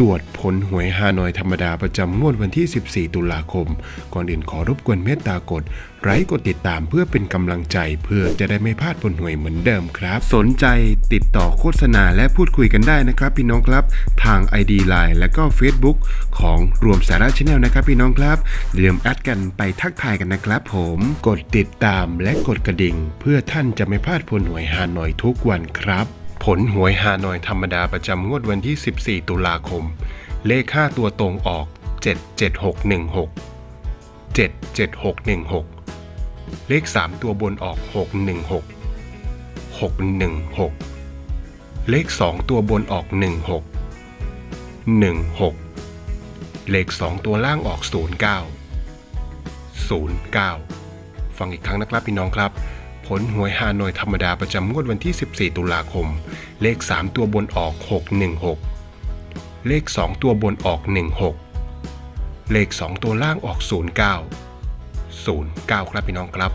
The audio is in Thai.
ตรวจผลหวยฮานอยธรรมดาประจำงวดวันที่ 14 ตุลาคม ก่อนอื่นขอรบกวนเมตตากดไลค์กดติดตามเพื่อเป็นกำลังใจเพื่อจะได้ไม่พลาดผลหวยเหมือนเดิมครับ สนใจติดต่อโฆษณาและพูดคุยกันได้นะครับ พี่น้องครับ ทาง ID Line และก็ Facebook ของรวมสาระชาแนลนะครับ พี่น้องครับอย่าลืมแอดกันไปทักทายกันนะครับผมกดติดตามและกดกระดิ่ง เพื่อท่านจะไม่พลาดผลหวยฮานอยทุกวันครับ ผลหวยฮานอยธรรมดาประจำงวดวันที่ 14 ตุลาคม เลข5ตัวตรงออก 77616 77616 เลข 3 ตัวบนออก 616 616 เลข 2 ตัวบนออก 16 16 เลข 2 ตัวล่างออก 09 09 ฟังอีกครั้งนะครับพี่น้องครับ ผลหวยฮานอยธรรมดาประจำงวดวันที่ 14 ตุลาคม เลข 3 ตัวบนออก 616 เลข 2 ตัวบนออก 16 เลข 2 ตัวล่างออก 09 09 ครับพี่น้องครับ